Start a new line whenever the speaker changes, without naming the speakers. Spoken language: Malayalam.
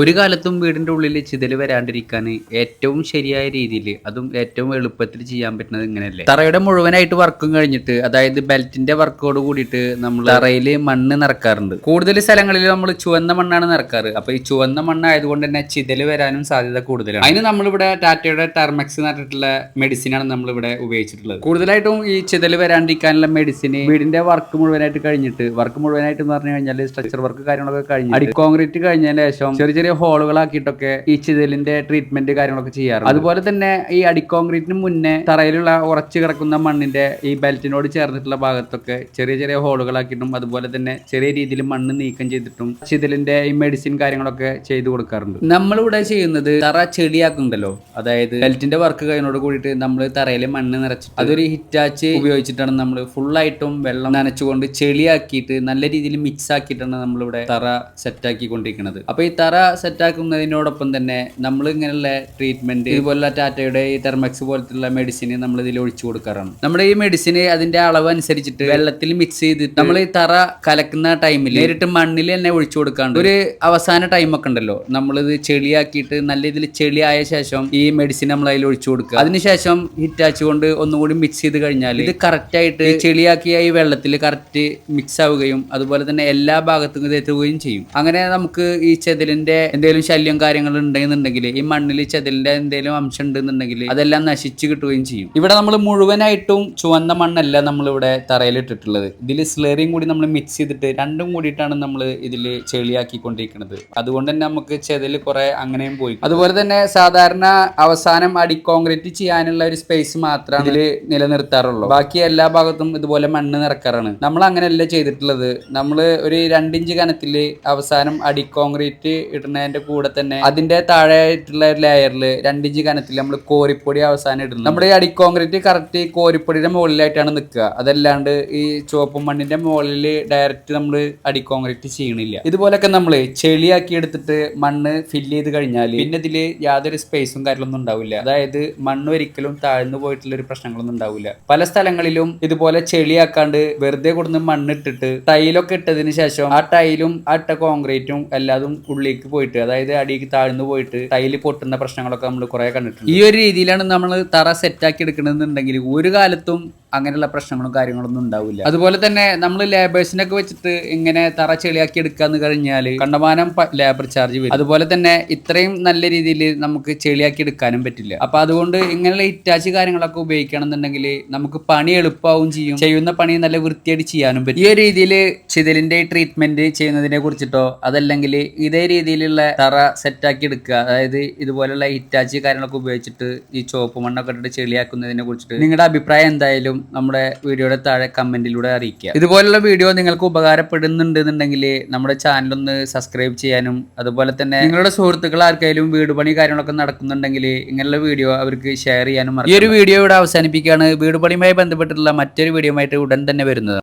ഒരു കാലത്തും വീടിന്റെ ഉള്ളിൽ ചിതൽ വരാണ്ടിരിക്കാൻ ഏറ്റവും ശരിയായ രീതിയിൽ അതും ഏറ്റവും എളുപ്പത്തിൽ ചെയ്യാൻ പറ്റുന്നത് ഇങ്ങനെയല്ലേ? തറയുടെ മുഴുവനായിട്ട് വർക്കും കഴിഞ്ഞിട്ട് അതായത് ബെൽറ്റിന്റെ വർക്കോട് കൂടിയിട്ട് നമ്മൾ തറയിൽ മണ്ണ് നിറക്കാറുണ്ട്. കൂടുതൽ സ്ഥലങ്ങളിൽ നമ്മൾ ചുവന്ന മണ്ണാണ് നിറക്കാറ്. അപ്പൊ ഈ ചുവന്ന മണ്ണായതുകൊണ്ട് തന്നെ ചിതൽ വരാനും സാധ്യത കൂടുതലാണ്. അതിന് നമ്മളിവിടെ ടാറ്റയുടെ ടെർമെക്സ് എന്ന് പറഞ്ഞിട്ടുള്ള മെഡിസിനാണ് നമ്മളിവിടെ ഉപയോഗിച്ചിട്ടുള്ളത്. കൂടുതലായിട്ടും ഈ ചിതൽ വരാണ്ടിരിക്കാനുള്ള മെഡിസിൻ വീടിന്റെ വർക്ക് മുഴുവനായിട്ട് കഴിഞ്ഞിട്ട് വർക്ക് മുഴുവനായിട്ട് എന്ന് പറഞ്ഞു കഴിഞ്ഞാൽ സ്ട്രക്ചർ വർക്ക് കാര്യങ്ങളൊക്കെ കഴിഞ്ഞു അടി കോൺക്രീറ്റ് കഴിഞ്ഞതിന് ശേഷം ചെറിയ ചെറിയ ഹോളുകളാക്കിയിട്ടൊക്കെ ഈ ചിതലിന്റെ ട്രീറ്റ്മെന്റ് കാര്യങ്ങളൊക്കെ ചെയ്യാറുണ്ട്. അതുപോലെ തന്നെ ഈ അടിക്കോൺക്രീറ്റിന് മുന്നേ തറയിലുള്ള ഉറച്ചു കിടക്കുന്ന മണ്ണിന്റെ ഈ ബെൽറ്റിനോട് ചേർന്നിട്ടുള്ള ഭാഗത്തൊക്കെ ചെറിയ ചെറിയ ഹോളുകളാക്കിയിട്ടും അതുപോലെ തന്നെ ചെറിയ രീതിയിൽ മണ്ണ് നീക്കം ചെയ്തിട്ടും ചിതലിന്റെ ഈ മെഡിസിൻ കാര്യങ്ങളൊക്കെ ചെയ്തു കൊടുക്കാറുണ്ട്. നമ്മളിവിടെ ചെയ്യുന്നത് തറ ചെടിയാക്കുന്നുണ്ടല്ലോ അതായത് ബെൽറ്റിന്റെ വർക്ക് കഴിഞ്ഞോട് കൂടിയിട്ട് നമ്മൾ തറയിൽ മണ്ണ് നിറച്ച് അതൊരു ഹിറ്റാച്ച് ഉപയോഗിച്ചിട്ടാണ് നമ്മൾ ഫുള്ളായിട്ടും വെള്ളം നനച്ചുകൊണ്ട് ചെളിയാക്കിയിട്ട് നല്ല രീതിയിൽ മിക്സ് ആക്കിയിട്ടാണ് നമ്മളിവിടെ തറ സെറ്റ് ആക്കി കൊണ്ടിരിക്കുന്നത്. അപ്പൊ ഈ തറ സെറ്റ് ആക്കുന്നതിനോടൊപ്പം തന്നെ നമ്മൾ ഇങ്ങനെയുള്ള ട്രീറ്റ്മെന്റ് ഇതുപോലുള്ള ടാറ്റയുടെ ഈ തെർമക്സ് പോലത്തുള്ള മെഡിസിൻ നമ്മൾ ഇതിൽ ഒഴിച്ചു കൊടുക്കാറാണ്. നമ്മുടെ ഈ മെഡിസിന് അതിന്റെ അളവ് അനുസരിച്ചിട്ട് വെള്ളത്തിൽ മിക്സ് ചെയ്തിട്ട് നമ്മൾ ഈ തറ കലക്കുന്ന ടൈമിൽ നേരിട്ട് മണ്ണിൽ തന്നെ ഒഴിച്ചു കൊടുക്കാണ്ട് ഒരു അവസാന ടൈം ഒക്കെ ഉണ്ടല്ലോ നമ്മളിത് ചെളിയാക്കിയിട്ട് നല്ല രീതിയിൽ ചെളിയായ ശേഷം ഈ മെഡിസിൻ നമ്മൾ അതിൽ ഒഴിച്ചു കൊടുക്കുക. അതിനുശേഷം ഹിറ്റാച്ച് കൊണ്ട് ഒന്നുകൂടി മിക്സ് ചെയ്ത് കഴിഞ്ഞാൽ ഇത് കറക്റ്റ് ആയിട്ട് ചെളിയാക്കിയ ഈ വെള്ളത്തിൽ കറക്റ്റ് മിക്സ് ആവുകയും അതുപോലെ തന്നെ എല്ലാ ഭാഗത്തും ഇത് എത്തുകയും ചെയ്യും. അങ്ങനെ നമുക്ക് ഈ ചെതിലിന്റെ എന്തെങ്കിലും ശല്യം കാര്യങ്ങൾ ഉണ്ടെന്നുണ്ടെങ്കിൽ ഈ മണ്ണിൽ ചെതിലിന്റെ എന്തെങ്കിലും അംശം ഉണ്ടെന്നുണ്ടെങ്കിൽ അതെല്ലാം നശിച്ചു കിട്ടുകയും ചെയ്യും. ഇവിടെ നമ്മൾ മുഴുവനായിട്ടും ചുവന്ന മണ്ണല്ല നമ്മൾ ഇവിടെ തറയിൽ ഇട്ടിട്ടുള്ളത്. ഇതിൽ സ്ലേറിയും കൂടി നമ്മൾ മിക്സ് ചെയ്തിട്ട് രണ്ടും കൂടിയിട്ടാണ് നമ്മൾ ഇതിൽ ചെളിയാക്കിക്കൊണ്ടിരിക്കുന്നത്. അതുകൊണ്ട് തന്നെ നമുക്ക് ചെതിൽ കുറെ അങ്ങനെയും പോയി അതുപോലെ തന്നെ സാധാരണ അവസാനം അടി കോൺക്രീറ്റ് ചെയ്യാനുള്ള ഒരു സ്പേസ് മാത്രമാണ് ഇതിൽ നിലനിർത്താറുള്ളൂ. ബാക്കി എല്ലാ ഭാഗത്തും ഇതുപോലെ മണ്ണ് നിറക്കാറാണ്. നമ്മൾ അങ്ങനെയല്ല ചെയ്തിട്ടുള്ളത്. നമ്മൾ ഒരു രണ്ടിഞ്ച് കനത്തിൽ അവസാനം അടി കോൺക്രീറ്റ് ഇടുന്നതിന്റെ കൂടെ തന്നെ അതിന്റെ താഴെ ആയിട്ടുള്ള ലെയറിൽ രണ്ടിഞ്ച് കനത്തിൽ നമ്മൾ കോരിപ്പൊടി അവസാനം ഇടുന്നു നമ്മുടെ ഈ അടിക്കോൺക്രീറ്റ് കറക്റ്റ് ഈ കോരിപ്പൊടിയുടെ മുകളിലായിട്ടാണ് നിൽക്കുക. അതല്ലാണ്ട് ഈ ചുവപ്പ് മണ്ണിന്റെ മുകളിൽ ഡയറക്റ്റ് നമ്മൾ അടിക്കോൺക്രീറ്റ് ചെയ്യണില്ല. ഇതുപോലൊക്കെ നമ്മൾ ചെളിയാക്കി എടുത്തിട്ട് മണ്ണ് ഫില്ല് ചെയ്ത് കഴിഞ്ഞാൽ പിന്നെ ഇതിൽ യാതൊരു സ്പേസും കാര്യങ്ങളൊന്നും ഉണ്ടാവില്ല. അതായത് മണ്ണ് ഒരിക്കലും താഴ്ന്നു പോയിട്ടുള്ള ഒരു പ്രശ്നങ്ങളൊന്നും ഉണ്ടാവില്ല. പല സ്ഥലങ്ങളിലും ഇതുപോലെ ചെളിയാക്കാണ്ട് വെറുതെ കൊടുന്ന് മണ്ണിട്ടിട്ട് ടൈലൊക്കെ ഇട്ടതിന് ശേഷം ആ ടൈലും ആ ഇട്ട കോൺക്രീറ്റും എല്ലാതും ഉള്ളിലേക്ക് പോയിട്ട് അതായത് അടിക്ക് താഴ്ന്നു പോയിട്ട് ടൈൽ പൊട്ടുന്ന പ്രശ്നങ്ങളൊക്കെ നമ്മൾ കുറെ കണ്ടിട്ടുണ്ട്. ഈ ഒരു രീതിയിലാണ് നമ്മൾ തറ സെറ്റാക്കി എടുക്കണമെന്നുണ്ടെങ്കിൽ ഒരു കാലത്തും അങ്ങനെയുള്ള പ്രശ്നങ്ങളും കാര്യങ്ങളൊന്നും ഉണ്ടാവില്ല. അതുപോലെ തന്നെ നമ്മൾ ലേബേഴ്സിനൊക്കെ വെച്ചിട്ട് ഇങ്ങനെ തറ ചെളിയാക്കി എടുക്കാന്ന് കഴിഞ്ഞാൽ കണ്ടമാനം ലേബർ ചാർജ് വരും. അതുപോലെ തന്നെ ഇത്രയും നല്ല രീതിയിൽ നമുക്ക് ചെളിയാക്കി എടുക്കാനും പറ്റില്ല. അപ്പൊ അതുകൊണ്ട് ഇങ്ങനെയുള്ള ഇറ്റാച്ച് കാര്യങ്ങളൊക്കെ ഉപയോഗിക്കണം എന്നുണ്ടെങ്കിൽ നമുക്ക് പണി എളുപ്പമാവും ചെയ്യും. ചെയ്യുന്ന പണി നല്ല വൃത്തിയായിട്ട് ചെയ്യാനും പറ്റും. ഈ ഒരു രീതിയിൽ ചിതലിന്റെ ട്രീറ്റ്മെന്റ് ചെയ്യുന്നതിനെ കുറിച്ചിട്ടോ അതല്ലെങ്കിൽ ഇതേ രീതിയിലുള്ള തറ സെറ്റാക്കി എടുക്കുക അതായത് ഇതുപോലുള്ള ഇറ്റാച്ച് കാര്യങ്ങളൊക്കെ ഉപയോഗിച്ചിട്ട് ഈ ചോപ്പ് മണ്ണൊക്കെ ഇട്ടിട്ട് ചെളിയാക്കുന്നതിനെ കുറിച്ചിട്ട് നിങ്ങളുടെ അഭിപ്രായം എന്തായാലും നമ്മുടെ വീഡിയോയുടെ താഴെ കമന്റിലൂടെ അറിയിക്കുക. ഇതുപോലുള്ള വീഡിയോ നിങ്ങൾക്ക് ഉപകാരപ്പെടുന്നുണ്ടെന്നുണ്ടെങ്കിൽ നമ്മുടെ ചാനലൊന്ന് ഒന്ന് സബ്സ്ക്രൈബ് ചെയ്യാനും അതുപോലെ തന്നെ നിങ്ങളുടെ സുഹൃത്തുക്കൾ ആർക്കെങ്കിലും വീട് പണി കാര്യങ്ങളൊക്കെ നടക്കുന്നുണ്ടെങ്കിൽ ഇങ്ങനെയുള്ള വീഡിയോ അവർക്ക് ഷെയർ ചെയ്യാനും. ഈ ഒരു വീഡിയോ ഇവിടെ അവസാനിപ്പിക്കുകയാണ്. വീട് പണിയുമായി ബന്ധപ്പെട്ടിട്ടുള്ള മറ്റൊരു വീഡിയോ ആയിട്ട് ഉടൻ തന്നെ വരുന്നത്.